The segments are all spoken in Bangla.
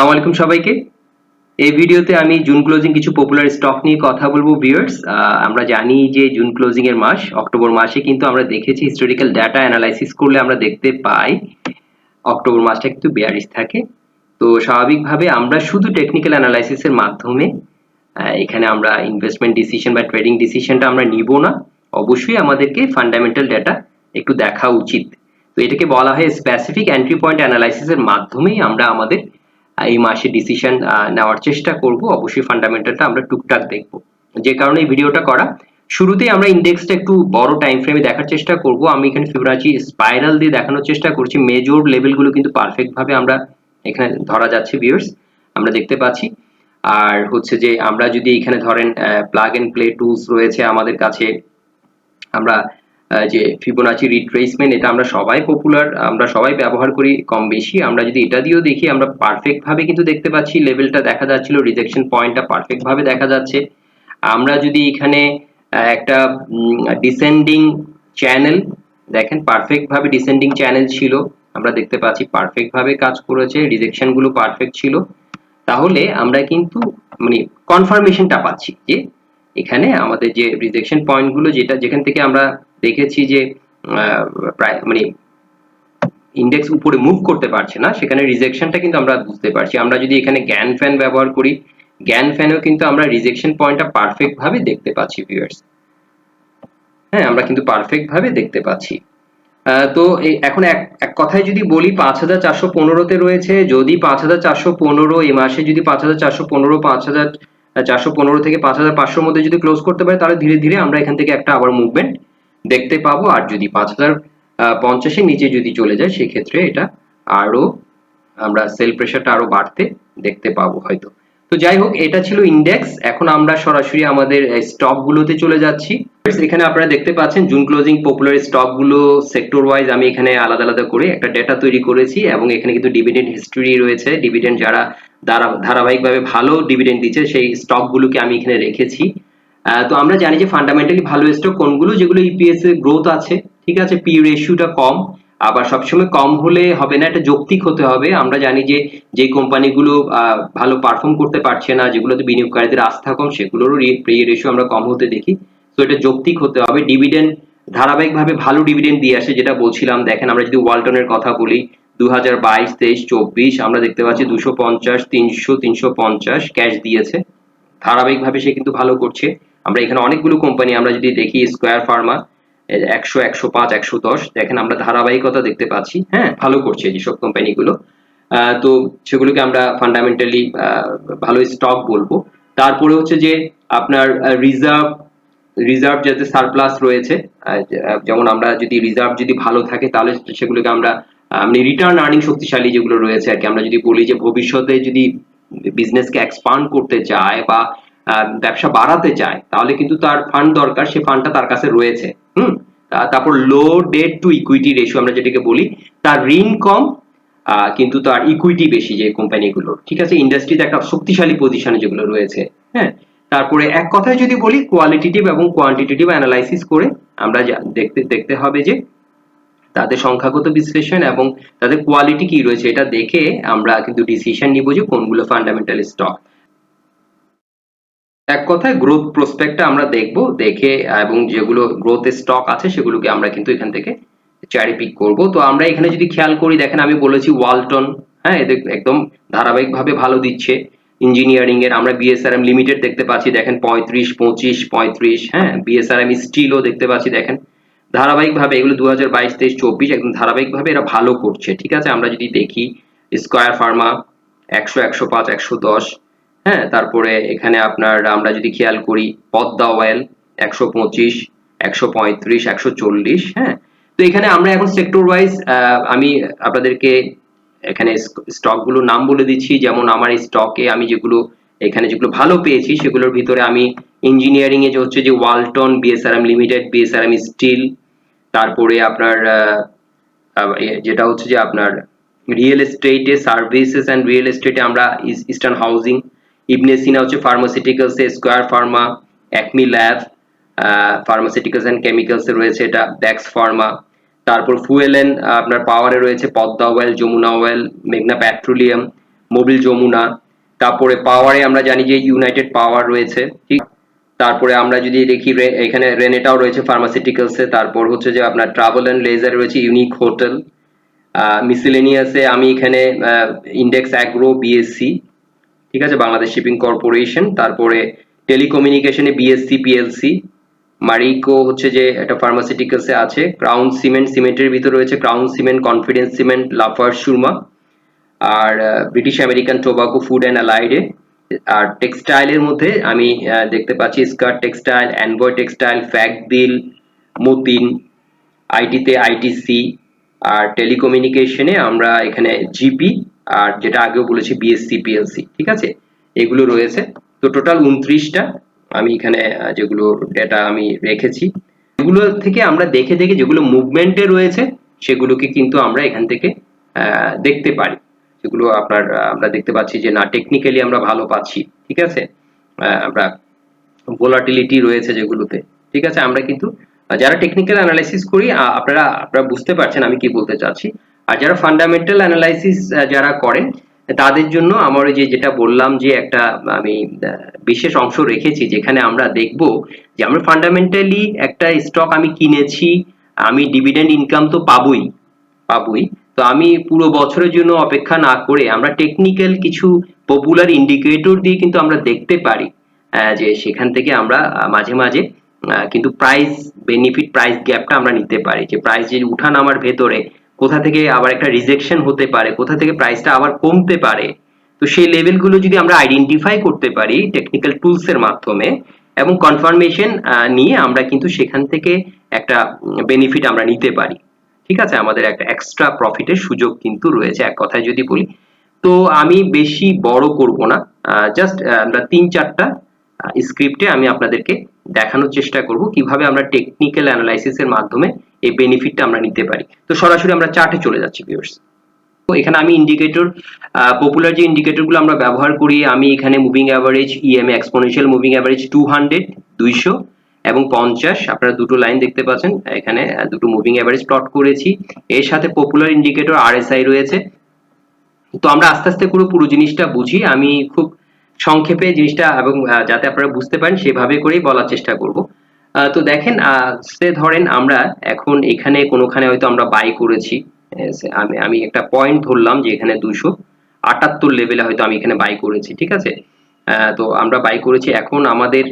আসসালামু আলাইকুম সবাইকে। এই ভিডিওতে আমি জুন ক্লোজিং কিছু পপুলার স্টক নিয়ে কথা বলব ভিউয়ার্স আমরা জানি যে জুন ক্লোজিং এর মাস, অক্টোবর মাসে কিন্তু আমরা দেখেছি হিস্টোরিক্যাল ডাটা অ্যানালাইসিস করলে আমরা দেখতে পাই, অক্টোবর মাসটা কিন্তু বেয়ারিশ থাকে। তো স্বাভাবিকভাবে আমরা শুধু টেকনিক্যাল অ্যানালাইসিসের মাধ্যমে এখানে আমরা ইনভেস্টমেন্ট ডিসিশন বা ট্রেডিং ডিসিশনটা আমরা নিব না। অবশ্যই আমাদেরকে ফান্ডামেন্টাল ডাটা একটু দেখা উচিত। তো এটাকে বলা হয় স্পেসিফিক এন্ট্রি পয়েন্ট অ্যানালাইসিসের মাধ্যমেই আমরা আমাদের এই মাসে ডিসিশন নেওয়ার চেষ্টা করব। অবশ্যই ফান্ডামেন্টালটা আমরা টুকটাক দেখব। যে কারণে এই ভিডিওটা করা। শুরুতেই আমরা ইন্ডেক্সটা একটু বড় টাইম ফ্রেমে দেখার চেষ্টা করব। আমি এখানে ফিবোনাচি স্পাইরাল দিয়ে দেখানোর চেষ্টা করছি। মেজর লেভেলগুলো কিন্তু পারফেক্ট ভাবে আমরা এখানে ধরা যাচ্ছে ভিউয়ার্স আমরা দেখতে পাচ্ছি। আর হচ্ছে যে আমরা যদি এখানে ধরেন প্লাগ এন্ড প্লে টুলস রয়েছে আমাদের কাছে, আমরা যে ফিবোনাচি রিট্রেসমেন্ট এটা আমরা সবাই পপুলার আমরা সবাই ব্যবহার করি কম বেশি। আমরা যদি এটা দিয়েও দেখি, আমরা পারফেক্ট ভাবে কিন্তু দেখতে পাচ্ছি লেভেলটা দেখা যাচ্ছিল রিজেকশন পয়েন্টটা পারফেক্ট ভাবে দেখা যাচ্ছে। আমরা যদি এখানে একটা ডিসেন্ডিং চ্যানেল দেখেন পারফেক্ট ভাবে ডিসেন্ডিং চ্যানেল ছিল, আমরা দেখতে পাচ্ছি পারফেক্ট ভাবে কাজ করেছে রিজেকশনগুলো পারফেক্ট ছিল। তাহলে আমরা কিন্তু মানে কনফার্মেশনটা পাচ্ছি যে, এখানে আমাদের যে রিজেকশন পয়েন্টগুলো যেটা, যেখান থেকে আমরা দেখেছি যে প্রায় মানে ইন্ডেক্স উপরে মুভ করতে পারছে না, সেখানে রিজেকশনটা কিন্তু আমরা বুঝতে পারছি। আমরা যদি এখানে জ্ঞান ফ্যান ব্যবহার করি জ্ঞান ফ্যানেও কিন্তু আমরা রিজেকশন পয়েন্টটা পারফেক্ট ভাবে দেখতে পাচ্ছি ভিউয়ার্স হ্যাঁ আমরা কিন্তু পারফেক্ট ভাবে দেখতে পাচ্ছি। তো এখন এক এক কথায় যদি বলি, পাঁচ হাজার চারশো পনেরোতে রয়েছে। যদি পাঁচ হাজার চারশো পনেরো এই মাসে যদি পাঁচ হাজার চারশো পনেরো, পাঁচ হাজার চারশো পনেরো থেকে পাঁচ হাজার পাঁচশোর মধ্যে যদি ক্লোজ করতে পারে, তাহলে ধীরে ধীরে আমরা এখান থেকে একটা আবার মুভমেন্ট দেখতে পাবো, আর যদি পাঁচ হাজার পঞ্চাশের নিচে যদি চলে যায়, সেক্ষেত্রে এটা আরও, আমরা সেল প্রেশারটা আরও বাড়তে দেখতে পাবো হয়তো। তো যাই হোক, এটা ছিল ইন্ডেক্স এখন আমরা সরাসরি আমাদের স্টক গুলোতে চলে যাচ্ছি। এখানে আপনারা দেখতে পাচ্ছেন জুন ক্লোজিং পপুলার স্টকগুলো সেক্টর ওয়াইজ আমি এখানে আলাদা আলাদা করে একটা ডেটা তৈরি করেছি, এবং এখানে কিন্তু ডিভিডেন্ড হিস্ট্রি রয়েছে। ডিভিডেন্ড যারা ধারাবাহিকভাবে ভালো ডিভিডেন্ড দিচ্ছে, সেই স্টক গুলোকে আমি এখানে রেখেছি। তো আমরা জানি যে ফান্ডামেন্টালি ভালো স্টক কোনগুলো? যেগুলো ইপিএস এর গ্রোথ আছে, ঠিক আছে? পি রেশিওটা কম, আবার সবসময় কম হলে হবে না, এটা যৌক্তিক হতে হবে। আমরা জানি যে যে কোম্পানিগুলো ভালো পারফর্ম করতে পারছে না, যেগুলোতে বিনিয়োগকারীদের আস্থা কম, সেগুলোরও পি রেশিও আমরা কম হতে দেখি। তো এটা যৌক্তিক হতে হবে। ডিভিডেন্ড ধারাবাহিকভাবে ভালো ডিভিডেন্ড দিয়ে আসে, যেটা বলছিলাম। দেখেন, আমরা যদি ওয়ালটনের কথা বলি দু হাজার বাইশ, তেইশ, চব্বিশ, আমরা দেখতে পাচ্ছি দুশো পঞ্চাশ, তিনশো তিনশো পঞ্চাশ ক্যাশ দিয়েছে। ধারাবাহিকভাবে সে কিন্তু ভালো করছে। আমরা এখানে অনেকগুলো কোম্পানি আমরা যদি দেখি স্কোয়ার ফার্মা একশো একশো পাঁচ একশো দশ দেখেন আমরা ধারাবাহিকতা দেখতে পাচ্ছি হ্যাঁ? ভালো করছে যেসব কোম্পানিগুলো তো সেগুলোকে আমরা ফান্ডামেন্টালি ভালো স্টক বলব। তারপরে হচ্ছে যে আপনার রিজার্ভ রিজার্ভ যাতে সারপ্লাস রয়েছে যেমন আমরা যদি রিজার্ভ যদি ভালো থাকে তাহলে সেগুলোকে আমরা আহ, মানে রিটার্ন আর্নিং শক্তিশালী যেগুলো রয়েছে আর কি। আমরা যদি বলি যে ভবিষ্যতে যদি বিজনেসকে এক্সপান্ড করতে চায় বা ব্যবসা বাড়াতে চায়, তাহলে কিন্তু তার ফান্ড দরকার, সে ফান্ডটা তার কাছে রয়েছে, হুম? তারপর low debt to equity ratio আমরা যেটাকে বলি, তার ঋণ কম কিন্তু তার ইকুইটি বেশি যে কোম্পানিগুলোর ঠিক আছে? ইন্ডাস্ট্রিতে একটা শক্তিশালী পজিশনে যেগুলো রয়েছে হ্যাঁ? তারপরে এক কথায় যদি বলি কোয়ালিটিটিভ এবং কোয়ান্টিটেটিভ অ্যানালাইসিস করে আমরা দেখতে দেখতে হবে যে তাদের সংখ্যাগত বিশ্লেষণ এবং তাদের কোয়ালিটি কি রয়েছে, এটা দেখে আমরা কিন্তু ডিসিশন নিব যে কোনগুলো ফান্ডামেন্টাল স্টক এক কথায় গ্রোথ প্রসপেক্টটা আমরা দেখব, দেখে এবং যেগুলো গ্রোথ স্টক আছে সেগুলোকে আমরা কিন্তু এখান থেকে চ্যারি পিক করব। তো আমরা এখানে যদি খেয়াল করি, দেখেন আমি বলেছি ওয়ালটন হ্যাঁ এদের একদম ধারাবাহিকভাবে ভালো দিচ্ছে। ইঞ্জিনিয়ারিং এর আমরা বিএসআরএম লিমিটেড দেখতে পাচ্ছি, দেখেন পঁয়ত্রিশ, পঁচিশ, পঁয়ত্রিশ হ্যাঁ বিএসআরএম স্টিলও দেখতে পাচ্ছি, দেখেন। ধারাবাহিকভাবে এগুলো দু হাজার বাইশ, তেইশ, চব্বিশ, একদম ধারাবাহিকভাবে এরা ভালো করছে, ঠিক আছে? আমরা যদি দেখি স্কয়ার ফার্মা একশো একশো পাঁচ, একশো দশ হ্যাঁ তারপরে এখানে আপনার আমরা যদি খেয়াল করি পদ্মা অয়েল একশো পঁচিশ, একশো পঁয়ত্রিশ, একশো চল্লিশ হ্যাঁ? তো এখানে আমরা এখন সেক্টর ওয়াইজ আমি আপনাদেরকে এখানে স্টকগুলোর নাম বলে দিচ্ছি। যেমন আমার এই স্টকে আমি যেগুলো, এখানে যেগুলো ভালো পেয়েছি, সেগুলোর ভিতরে আমি ইঞ্জিনিয়ারিং এ যে হচ্ছে যে Walton BSRM limited BSRM steel তারপরে আপনার যেটা হচ্ছে যে আপনার রিয়েল এস্টেটে সার্ভিসেস অ্যান্ড রিয়েল এস্টেটে আমরা ইস্টার্ন হাউজিং ইবনে সিনা হচ্ছে pharmaceuticals A Square pharma Acme lab pharmaceuticals and chemicals এ রয়েছে এটা ব্যাক্স ফার্মা তারপর ফুয়েল আপনার পাওয়ারে রয়েছে পদ্মা অয়েল যমুনা অয়েল মেঘনা পেট্রোলিয়াম মোবিল যমুনা, তারপরে পাওয়ারে আমরা জানি যে ইউনাইটেড পাওয়ার রয়েছে, ঠিক? তারপরে আমরা যদি দেখি এখানে রেনেটাও রয়েছে ফার্মাসিউটিক্যালসে তারপর হচ্ছে যে আপনার ট্রাভেল অ্যান্ড লেজার রয়েছে ইউনিক হোটেল মিসেলেনিয়াসে আমি এখানে ইন্ডেক্স অ্যাগ্রো বিএসসি ঠিক আছে, বাংলাদেশ শিপিং কর্পোরেশন তারপরে টেলিকমিউনিকেশনে বিএসসি পিএলসি মারিকো হচ্ছে যে একটা ফার্মাসিউটিক্যালসে আছে ক্রাউন সিমেন্ট সিমেন্টের ভিতরে রয়েছে crown cement confidence cement Lafarge Surma R British American Tobacco food and অ্যালাইডে আর টেক্সটাইলের মধ্যে আমি দেখতে পাচ্ছি স্কার্ট টেক্সটাইল অ্যানবয় টেক্সটাইল ফ্যাকদিল মতিন আইটিতে আইটিসি আর টেলিকমিউনিকেশনে আমরা এখানে জিপি আর যেটা আগেও বলেছি বিএসসি পিএলসি ঠিক আছে? এগুলো রয়েছে। তো টোটাল উনত্রিশটা আমি এখানে যেগুলো ডেটা আমি রেখেছি। এগুলো থেকে আমরা দেখে দেখে যেগুলো মুভমেন্টে রয়েছে, সেগুলোকে কিন্তু আমরা এখান থেকে দেখতে পারি। যেগুলো আপনার আমরা দেখতে পাচ্ছি যে না টেকনিক্যালি আমরা ভালো পাচ্ছি, ঠিক আছে? আমরা ভোলাটিলিটি রয়েছে যেগুলোতে, ঠিক আছে? আমরা কিন্তু যারা টেকনিক্যাল অ্যানালাইসিস করি আপনারা আপনারা বুঝতে পারছেন আমি কি বলতে চাচ্ছি। আর যারা ফান্ডামেন্টাল অ্যানালাইসিস যারা করেন, তাদের জন্য আমার যে যেটা বললাম যে একটা, আমি বিশেষ অংশ রেখেছি যেখানে আমরা দেখব যে আমরা ফান্ডামেন্টালি একটা স্টক আমি কিনেছি, আমি ডিভিডেন্ড ইনকাম তো পাবোই, পাবই। তো আমি পুরো বছরের জন্য অপেক্ষা না করে আমরা টেকনিক্যাল কিছু পপুলার ইন্ডিকেটর দিয়ে কিন্তু আমরা দেখতে পারি যে সেখান থেকে আমরা মাঝে মাঝে কিন্তু প্রাইস বেনিফিট প্রাইস গ্যাপটা আমরা নিতে পারি। যে প্রাইস যে উঠান আমার ভেতরে কোথা থেকে আবার একটা রিজেকশন হতে পারে, কোথা থেকে প্রাইসটা আবার কমতে পারে, তো সেই লেভেলগুলো যদি আমরা আইডেন্টিফাই করতে পারি টেকনিক্যাল টুলস এর মাধ্যমে এবং কনফার্মেশন নিয়ে আমরা কিন্তু সেখান থেকে একটা বেনিফিট আমরা নিতে পারি। ঠিক আছে? আমাদের একটা এক্সট্রা প্রফিটের সুযোগ কিন্তু রয়েছে। এক কথায় যদি বলি, তো আমি বেশি বড় করব না। জাস্ট আমরা তিন চারটা স্ক্রিপ্টে আমি আপনাদেরকে দেখানোর চেষ্টা করব কীভাবে আমরা টেকনিক্যাল অ্যানালাইসিস এর মাধ্যমে এই বেনিফিটটা আমরা নিতে পারি। তো সরাসরি আমরা চার্টে চলে যাচ্ছি ভিউয়ার্স এখানে আমি ইন্ডিকেটর পপুলার যে ইন্ডিকেটরগুলো আমরা ব্যবহার করি, আমি এখানে moving average EMA exponential moving average two hundred দুইশো এবং পঞ্চাশ। আপনারা দুটো লাইন দেখতে পাচ্ছেন। এখানে দুটো মুভিং অ্যাভারেজ প্লট করেছি। এর সাথে পপুলার ইন্ডিকেটর আরএসআই রয়েছে। তো আমরা আস্তে আস্তে করে পুরো জিনিসটা বুঝি। আমি খুব সংক্ষেপে জিনিসটা এবং যাতে আপনারা বুঝতে পারেন, সেভাবে করেই বলার চেষ্টা করব। তো দেখেন সে ধরেন আমরা এখন এখানে কোনোখানে হয়তো আমরা বাই করেছি। আমি আমি একটা পয়েন্ট ধরলাম যে এখানে দুশো আটাত্তর লেভেলে হয়তো আমি এখানে বাই করেছি, ঠিক আছে? তো আমরা বাই করেছি। এখন আমাদের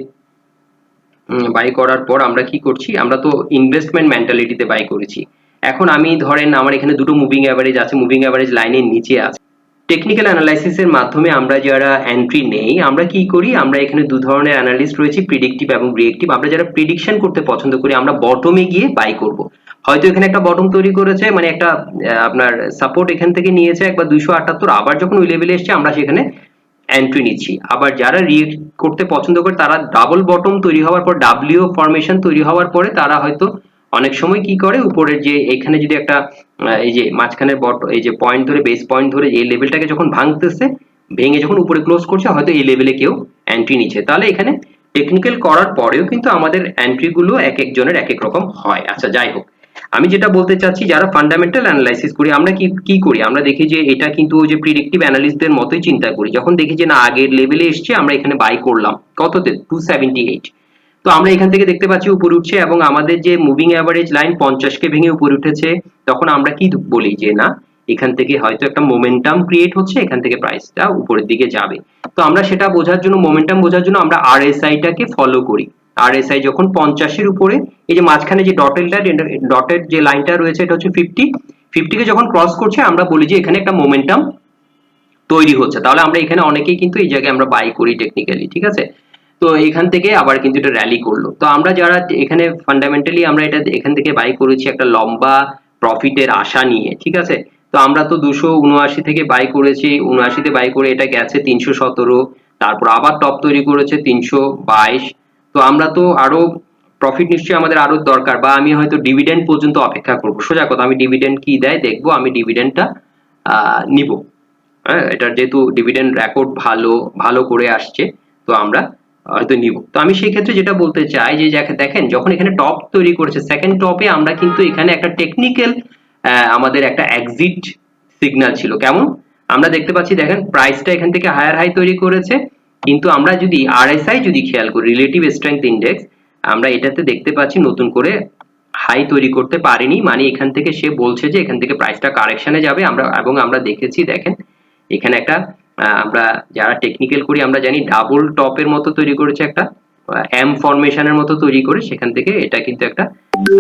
বাই করার পর আমরা কি করছি? আমরা তো ইনভেস্টমেন্ট মেন্টালিটিতে বাই করেছি। এখন আমি ধরেন আমার এখানে দুটো মুভিং অ্যাভারেজ আছে। মুভিং অ্যাভারেজ লাইনের নিচে আছে। টেকনিক্যাল অ্যানালাইসিসের মাধ্যমে আমরা যারা এন্ট্রি নেই, আমরা কি করি? আমরা এখানে দু ধরনের অ্যানালিস্ট রয়েছে প্রিডিকটিভ এবং রিয়েক্টিভ আমরা যারা প্রিডিকশন করতে পছন্দ করি, আমরা বটমে গিয়ে বাই করব। হয়তো এখানে একটা বটম তৈরি করেছে মানে একটা আপনার সাপোর্ট এখান থেকে নিয়েছে একবার দুইশো আটাত্তর। আবার যখন ওই লেভেলে এসছে, আমরা সেখানে এন্ট্রি নিচ্ছি। আবার যারা রিয়েক্ট করতে পছন্দ করে, তারা ডাবল বটম তৈরি হওয়ার পর ডাব্লিউ ফরমেশন তৈরি হওয়ার পরে, তারা হয়তো অনেক সময় কি করে? উপরের যে এখানে যদি একটা এই যে মাঝখানের বট এই যে পয়েন্ট ধরে বেস পয়েন্ট ধরে, এই লেভেলটাকে যখন ভাঙতেছে, ভেঙে যখন উপরে ক্লোজ করছে, হয়তো এই লেভেলে কেউ এন্ট্রি নিচ্ছে। তাহলে এখানে টেকনিক্যাল করার পরেও কিন্তু আমাদের এন্ট্রি গুলো এক একজনের এক এক রকম হয়। আচ্ছা যাই হোক। আমি যেটা বলতে চাচ্ছি, যারা ফান্ডামেন্টাল অ্যানালাইসিস করি, আমরা কি কি করি? আমরা দেখি যে এটা কিন্তু ওই যে প্রিডিকটিভ অ্যানালিস্টদের মতোই চিন্তা করি। যখন দেখি যে না, আগের লেভেলে এসছে, আমরা এখানে বাই করলাম। কততে? টু সেভেন্টি এইট তো আমরা এখান থেকে দেখতে পাচ্ছি উপরে উঠছে এবং আমাদের যে মুভিং অ্যাভারেজ লাইন পঞ্চাশকে ভেঙে উপরে উঠেছে, তখন আমরা কি বলি যে না, এখান থেকে হয়তো একটা মোমেন্টাম ক্রিয়েট হচ্ছে, এখান থেকে প্রাইসটা উপরের দিকে যাবে। তো আমরা সেটা বোঝার জন্য মোমেন্টাম বোঝার জন্য আমরা আরএসআই টাকে ফলো করি। আরএসআই যখন পঞ্চাশের উপরে, এই যে মাঝখানে যে ডটেলটা ডটের যে লাইনটা রয়েছে, এটা হচ্ছে ফিফটি ফিফটিকে যখন ক্রস করছে, আমরা বলি যে এখানে একটা মোমেন্টাম তৈরি হচ্ছে। তাহলে আমরা এখানে অনেকেই কিন্তু এই জায়গায় আমরা বাই করি টেকনিক্যালি ঠিক আছে? তো এখান থেকে আবার কিন্তু এটা র্যালি করল। তো আমরা যারা এখানে ফান্ডামেন্টালি আমরা এটা এখান থেকে বাই করেছি একটা লম্বা প্রফিটের আশা নিয়ে, ঠিক আছে? তো আমরা তো দুশো উনআশি থেকে বাই করেছি, উনআশিতে বাই করে এটা গেছে তিনশো সতেরো, তারপর আবার টপ তৈরি করেছে তিনশো বাইশ। তো আমরা তো আরও প্রফিট নিশ্চয়ই আমাদের আরও দরকার, বা আমি হয়তো ডিভিডেন্ড পর্যন্ত অপেক্ষা করব। সোজা কথা, আমি ডিভিডেন্ড কি দেয় দেখব, আমি ডিভিডেন্ডটা নিব। হ্যাঁ এটার যেহেতু ডিভিডেন্ড রেকর্ড ভালো ভালো করে আসছে, তো আমরা হয়তো নিব। তো আমি সেই ক্ষেত্রে যেটা বলতে চাই যে দেখেন, যখন এখানে টপ তৈরি করেছে সেকেন্ড টপে আমরা কিন্তু এখানে একটা টেকনিক্যাল আমাদের একটা এক্সিট সিগন্যাল ছিল। কেমন? আমরা দেখতে পাচ্ছি, দেখেন প্রাইসটা এখান থেকে হায়ার হাই তৈরি করেছে। কিন্তু আমরা যদি আরএসআই যদি খেয়াল করি রিলেটিভ স্ট্রেংথ ইন্ডেক্স আমরা এটাতে দেখতে পাচ্ছি নতুন করে হাই তৈরি করতে পারেনি। মানে এখান থেকে সে বলছে যে এখান থেকে প্রাইসটা কারেকশনে যাবে। আমরা, এবং আমরা দেখেছি, দেখেন, এখানে একটা আমরা যারা টেকনিক্যাল করি, আমরা জানি ডাবল টপের মতো তৈরি করেছে একটা এম ফরমেশনের মতো তৈরি করে সেখান থেকে এটা কিন্তু একটা,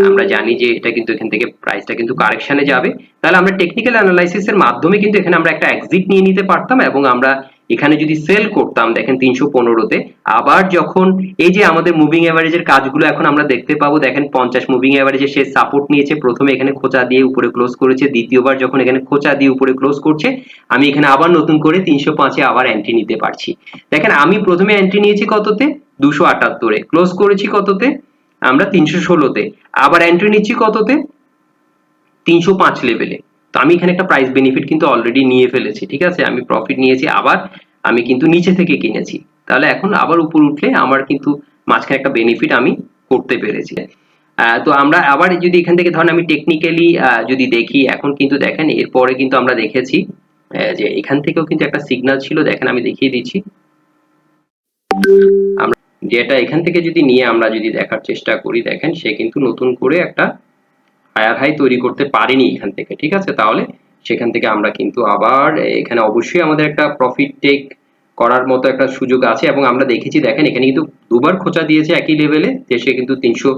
আমরা জানি যে এটা কিন্তু এখান থেকে প্রাইসটা কিন্তু কারেকশনে যাবে। তাহলে আমরা টেকনিক্যাল অ্যানালাইসিস এর মাধ্যমে কিন্তু এখানে আমরা একটা এক্সিট নিয়ে নিতে পারতাম এবং আমরা এখানে যদি সেল করতাম, দেখেন তিনশো পনেরোতে আবার যখন এই যে আমাদের মুভিং অ্যাভারেজের কাজগুলো এখন আমরা দেখতে পাবো, দেখেন পঞ্চাশ মুভিং এভারেজে সে সাপোর্ট নিয়েছে, প্রথমে এখানে খোঁচা দিয়ে উপরে ক্লোজ করেছে, দ্বিতীয়বার যখন এখানে খোঁচা দিয়ে উপরে ক্লোজ করছে, আমি এখানে আবার নতুন করে তিনশো পাঁচে আবার এন্ট্রি নিতে পারছি। দেখেন আমি প্রথমে এন্ট্রি নিয়েছি কততে? দুশো আটাত্তরে ক্লোজ করেছি কততে? আমরা তিনশো ষোলোতে। আবার এন্ট্রি নিচ্ছি কততে? তিনশো পাঁচ লেভেলে তো আমি এখানে একটা প্রাইস বেনিফিট কিন্তু অলরেডি নিয়ে ফেলেছি, ঠিক আছে? আমি প্রফিট নিয়েছি, আবার আমি কিন্তু নিচে থেকে কিনেছি। তাহলে এখন আবার উপর উঠলে আমার কিন্তু মাঝখানে একটা বেনিফিট আমি করতে পেরেছি। তো আমরা আবার যদি এখান থেকে ধরেন আমি টেকনিক্যালি যদি দেখি, এখন কিন্তু দেখেন, এরপরে কিন্তু আমরা দেখেছি যে এখান থেকেও কিন্তু একটা সিগন্যাল ছিল, দেখেন আমি দেখিয়ে দিচ্ছি। আমরা যেটা এখান থেকে যদি নিয়ে আমরা যদি দেখার চেষ্টা করি, দেখেন সে কিন্তু নতুন করে একটা হায়ার হাই তৈরি করতে পারিনি এখান থেকে, ঠিক আছে? তাহলে সেখান থেকে আমরা কিন্তু আবার এখানে অবশ্যই আমাদের একটা প্রফিট টেক করার মতো একটা সুযোগ আছে এবং আমরা দেখেছি, দেখেন, এখানে কিন্তু দুবার খোঁচা দিয়েছে একই লেভেলে সে কিন্তু তিনশো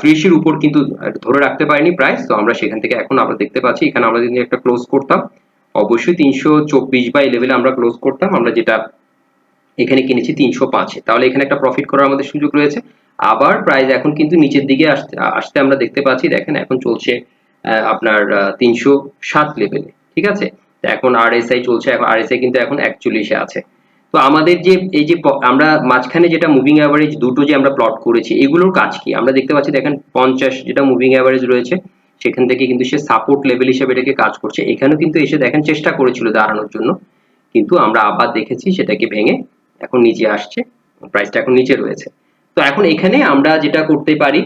ত্রিশের উপর কিন্তু ধরে রাখতে পারেনি প্রাইস তো আমরা সেখান থেকে এখন আমরা দেখতে পাচ্ছি, এখানে আমরা যদি একটা ক্লোজ করতাম, অবশ্যই তিনশো চব্বিশ বা এই লেভেলে আমরা ক্লোজ করতাম, আমরা যেটা এখানে কিনেছি তিনশো পাঁচে। তাহলে এখানে একটা প্রফিট করার আমাদের সুযোগ রয়েছে। আবার প্রাইস এখন কিন্তু নিচের দিকে আসতে আসতে আমরা দেখতে পাচ্ছি, দেখেন এখন চলছে আপনার তিনশো সাত লেভেলে ঠিক আছে? এখন আরএসআই চলছে, এখন আরএসআই কিন্তু এখন একচল্লিশে আছে। তো আমাদের যে, এই যে, আমরা মাঝখানে যেটা মুভিং অ্যাভারেজ দুটো যে আমরা প্লট করেছি, এগুলোর কাজ কি? আমরা দেখতে পাচ্ছি, দেখেন পঞ্চাশ যেটা মুভিং অ্যাভারেজ রয়েছে, সেখান থেকে কিন্তু সে সাপোর্ট লেভেল হিসেবে এটাকে কাজ করছে। এখানেও কিন্তু এসে দেখেন চেষ্টা করেছিল দাঁড়ানোর জন্য, কিন্তু আমরা আবার দেখেছি সেটাকে ভেঙে এখন নিচে আসছে প্রাইসটা এখন নিচে রয়েছে। তো এখন এখানে আমরা যেটা করতে পারি,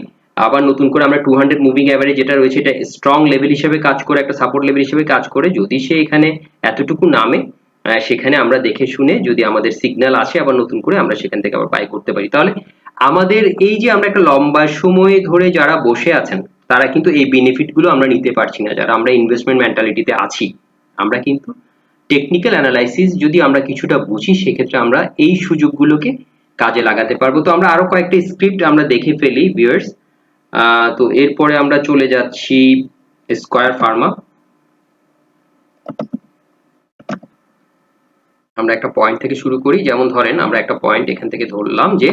আবার নতুন করে আমরা টু হান্ড্রেড মুভিং অ্যাভারেজ যেটা রয়েছে, এটা স্ট্রং লেভেল হিসেবে কাজ করে, একটা সাপোর্ট লেভেল হিসেবে কাজ করে, যদি সে এখানে এতটুকু নামে সেখানে আমরা দেখে শুনে যদি আমাদের সিগন্যাল আসে, আবার নতুন করে আমরা সেখান থেকে আবার বাই করতে পারি। তাহলে আমাদের এই যে আমরা একটা লম্বা সময় ধরে যারা বসে আছেন, তারা কিন্তু এই বেনিফিটগুলো আমরা নিতে পারছি না। যারা আমরা ইনভেস্টমেন্ট মেন্টালিটিতে আছি, আমরা কিন্তু টেকনিক্যাল অ্যানালাইসিস যদি আমরা কিছুটা বুঝি, সেক্ষেত্রে আমরা এই সুযোগগুলোকে কাজে লাগাতে পারব। তো আমরা আরও কয়েকটা স্ক্রিপ্ট আমরা দেখে ফেলি ভিউয়ার্স তো এরপরে আমরা চলে যাচ্ছি স্কয়ার ফার্মা আমরা একটা পয়েন্ট থেকে শুরু করি। যেমন ধরেন, আমরা একটা পয়েন্ট এখান থেকে ধরলাম যে,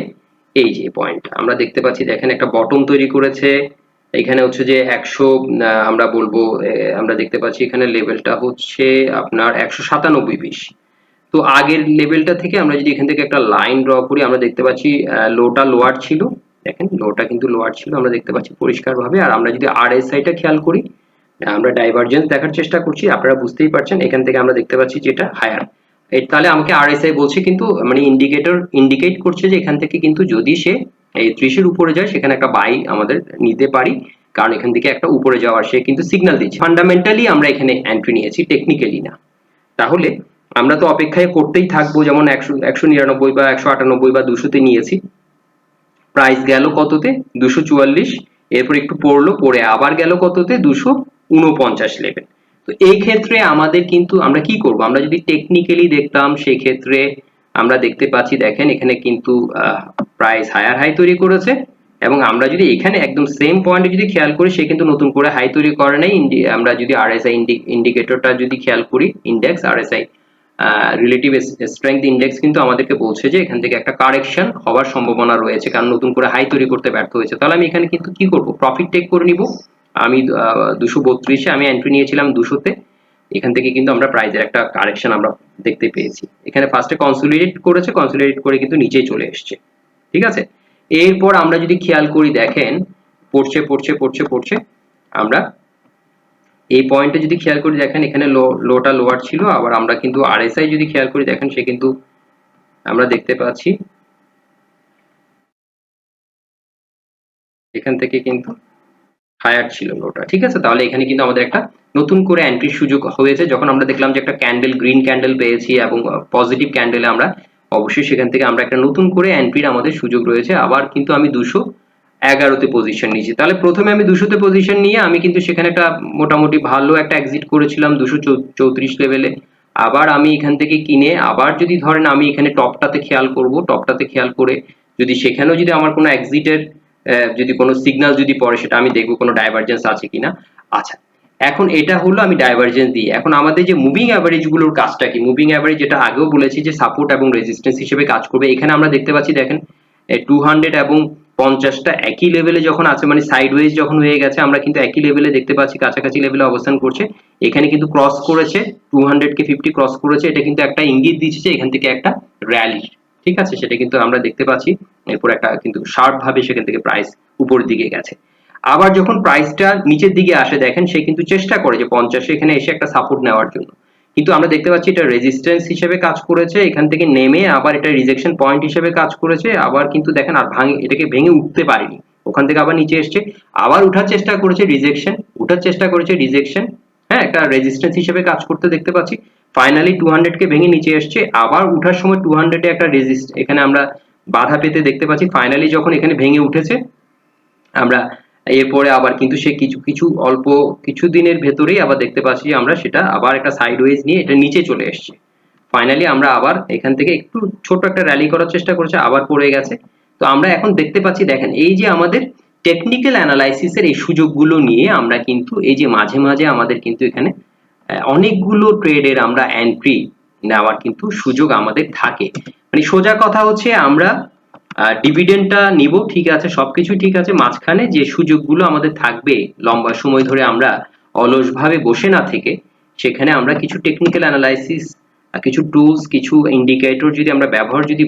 এই যে পয়েন্ট আমরা দেখতে পাচ্ছি দেখেন একটা বটম তৈরি করেছে। এখানে হচ্ছে যে একশো আমরা বলব আমরা দেখতে পাচ্ছি এখানে লেভেলটা হচ্ছে আপনার একশো সাতানব্বই বিশ তো আগের লেভেলটা থেকে আমরা যদি এখান থেকে একটা লাইন ড্র করি, আমরা দেখতে পাচ্ছি লোটা লোয়ার ছিল। দেখেন, লোটা কিন্তু লোয়ার ছিল, আমরা দেখতে পাচ্ছি পরিষ্কারভাবে। আর আমরা যদি আরএসআইটা খেয়াল করি আমরা ডাইভারজেন্স দেখার চেষ্টা করছি, আপনারা বুঝতেই পারছেন, এখান থেকে আমরা দেখতে পাচ্ছি যেটা হায়ার তাহলে আমাকে আরএসআই বলছে, কিন্তু মানে ইন্ডিকেটর ইন্ডিকেট করছে যে এখান থেকে কিন্তু যদি সে এই ত্রিশের উপরে যায়, সেখানে একটা বাই আমাদের নিতে পারি। কারণ এখান থেকে একটা উপরে যাওয়ার সে কিন্তু সিগন্যাল দিচ্ছে। ফান্ডামেন্টালি আমরা এখানে এন্ট্রি নিয়েছি টেকনিক্যালি না। তাহলে আমরা তো অপেক্ষায় করতেই থাকব, যেমন একশো একশো নিরানব্বই বা একশো আটানব্বই বা দুশোতে নিয়েছি। প্রাইস গেল কততে? দুশো চুয়াল্লিশ। এরপর একটু পড়ল, পড়ে আবার গেল কততে? দুশো উনপঞ্চাশ লেভেল তো এই ক্ষেত্রে আমাদের কিন্তু আমরা কি করব? আমরা যদি টেকনিক্যালি দেখতাম, সেক্ষেত্রে আমরা দেখতে পাচ্ছি, দেখেন এখানে কিন্তু প্রাইস হায়ার হাই তৈরি করেছে এবং আমরা যদি এখানে একদম সেম পয়েন্টে যদি খেয়াল করি, সে কিন্তু নতুন করে হাই তৈরি করে নাই। আমরা যদি আরএসআই ইন্ডিকেটরটা যদি খেয়াল করি index RSI relative strength index কিন্তু আমাদেরকে বলছে যে এখান থেকে একটা কারেকশন হওয়ার সম্ভাবনা রয়েছে, কারণ নতুন করে হাই তৈরি করতে ব্যর্থ হয়েছে। তাহলে আমি এখানে কিন্তু কি করব? প্রফিট টেক করে নিব। আমি দুশো বত্রিশে আমি এন্ট্রি নিয়েছিলাম দুশোতে। এখান থেকে কিন্তু আমরা প্রাইজের একটা কারেকশন আমরা দেখতে পেয়েছি। এখানে ফার্স্টে কনসোলিডেট করেছে কনসোলিডেট করে কিন্তু নিচেই চলে এসছে। ঠিক আছে? এরপর আমরা যদি খেয়াল করি, দেখেন, পড়ছে পড়ছে পড়ছে পড়ছে, আমরা এই পয়েন্টে যদি খেয়াল করি, দেখেন, এখানে লো লোটা লোয়ার ছিল, আবার আমরা কিন্তু আরএসআই যদি খেয়াল করি, দেখেন, সে কিন্তু আমরা দেখতে পাচ্ছি। এখান থেকে কিন্তু হায়ার ছিল লোটা ঠিক আছে? তাহলে এখানে কিন্তু আমাদের একটা নতুন করে এন্ট্রির সুযোগ হয়েছে, যখন আমরা দেখলাম যে একটা ক্যান্ডেল গ্রিন ক্যান্ডেল পেয়েছি এবং পজিটিভ ক্যান্ডেলে আমরা অবশ্যই সেখান থেকে আমরা একটা নতুন করে এন্ট্রির আমাদের সুযোগ রয়েছে। আবার কিন্তু আমি দুশো এগারোতে পজিশন নিয়েছি। তাহলে প্রথমে আমি দুশোতে পজিশন নিয়ে আমি কিন্তু সেখানে একটা মোটামুটি ভালো একটা এক্সিট করেছিলাম দুশো চৌত্রিশ লেভেলে আবার আমি এখান থেকে কিনে আবার যদি ধরেন আমি এখানে টপটাতে খেয়াল করব, টপটাতে খেয়াল করে যদি সেখানেও যদি আমার কোনো এক্সিটের যদি কোনো সিগন্যাল যদি পড়ে, সেটা আমি দেখব কোনো ডাইভারজেন্স আছে কিনা। আচ্ছা এখন এটা হলো আমি ডাইভারজেন্স দিই। এখন আমাদের যে মুভিং অ্যাভারেজগুলোর কাজটা কি? মুভিং অ্যাভারেজ যেটা আগেও বলেছি যে সাপোর্ট এবং রেজিস্ট্যান্স হিসেবে কাজ করবে। এখানে আমরা দেখতে পাচ্ছি, দেখেন টু হান্ড্রেড এবং পঞ্চাশটা একই লেভেলে যখন আছে মানে সাইডওয়েজ যখন হয়ে গেছে, আমরা কিন্তু একই লেভেলে দেখতে পাচ্ছি, কাছাকাছি লেভেলে অবস্থান করছে। এখানে কিন্তু ক্রস করেছে টু হান্ড্রেড কে ফিফটি ক্রস করেছে। এটা কিন্তু একটা ইঙ্গিত দিচ্ছে যে এখান থেকে একটা র্যালি ঠিক আছে? সেটা কিন্তু আমরা দেখতে পাচ্ছি। এরপর একটা কিন্তু শার্প ভাবে সেখান থেকে প্রাইস উপরের দিকে গেছে। আবার যখন প্রাইসটা নিচের দিকে আসে, দেখেন সে কিন্তু চেষ্টা করে যে পঞ্চাশে এখানে এসে একটা সাপোর্ট নেওয়ার জন্য। কিন্তু আমরা দেখতে পাচ্ছি এটা রেজিস্ট্যান্স হিসেবে কাজ করেছে, এখান থেকে নেমে আবার এটা রিজেকশন পয়েন্ট হিসেবে কাজ করেছে, আবার কিন্তু দেখেন আর ভাঙে, এটাকে ভেঙে উঠতে পারেনি। ওখান থেকে আবার নিচে এসছে, আবার উঠার চেষ্টা করেছে রিজেকশন উঠার চেষ্টা করেছে রিজেকশন হ্যাঁ একটা রেজিস্ট্যান্স হিসেবে কাজ করতে দেখতে পাচ্ছি। ফাইনালি টু কে ভেঙে নিচে এসছে, আবার উঠার সময় টু হান্ড্রেডে একটা রেজিস্ট এখানে আমরা বাধা পেতে দেখতে পাচ্ছি। ফাইনালি যখন এখানে ভেঙে উঠেছে, আমরা এরপরে আবার কিন্তু সে কিছু কিছু অল্প কিছু দিনের ভেতরেই আবার দেখতে পাচ্ছি আমরা সেটা আবার একটা সাইডওয়েজ নিয়ে এটা নিচে চলে এসছে। ফাইনালি আমরা আবার এখান থেকে একটু ছোট একটা র্যালি করার চেষ্টা করেছে, আবার পড়ে গেছে। তো আমরা এখন দেখতে পাচ্ছি, দেখেন, এই যে আমাদের টেকনিক্যাল অ্যানালাইসিসের এই সুযোগগুলো নিয়ে আমরা কিন্তু এই যে মাঝে মাঝে আমাদের কিন্তু এখানে অনেকগুলো ট্রেডের আমরা এন্ট্রি নেওয়ার কিন্তু সুযোগ আমাদের থাকে। মানে সোজা কথা হচ্ছে আমরা ডিভিডেন্ডটা নিব, ঠিক আছে, সবকিছু ঠিক আছে, মাঝখানে যে সুযোগগুলো আমাদের থাকবে লম্বা সময় ধরে আমরা অলসভাবে বসে না থেকে, সেখানে আমরা কিছু টেকনিক্যাল অ্যানালাইসিস কিছু টুলস কিছু ইন্ডিকেটর যদি আমরা ব্যবহার যদি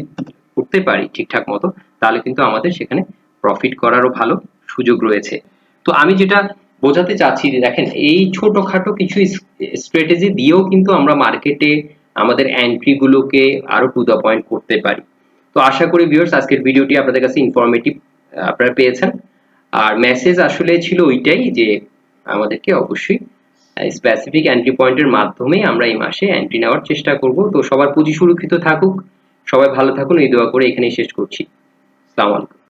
করতে পারি ঠিকঠাক মতো, তাহলে কিন্তু আমাদের সেখানে প্রফিট করারও ভালো সুযোগ রয়েছে। তো আমি যেটা বোঝাতে চাচ্ছি যে দেখেন, এই ছোটখাটো কিছু স্ট্র্যাটেজি দিয়েও কিন্তু আমরা মার্কেটে আমাদের এন্ট্রি গুলোকে আরও টু দ্য পয়েন্ট করতে পারি। তো আশা করি ভিউয়ার্স আজকের ভিডিওটি আপনাদের কাছে ইনফরমেটিভ আপনারা পেয়েছেন। আর মেসেজ আসলে ছিল ওইটাই যে আমাদেরকে অবশ্যই স্পেসিফিক এন্ট্রি পয়েন্টের মাধ্যমে আমরা এই মাসে এন্ট্রি নেওয়ার চেষ্টা করব। তো সবার পুঁজি সুরক্ষিত থাকুক। সবাই ভালো থাকুন। এই দোয়া করে এখানেই শেষ করছি। আসসালামু আলাইকুম।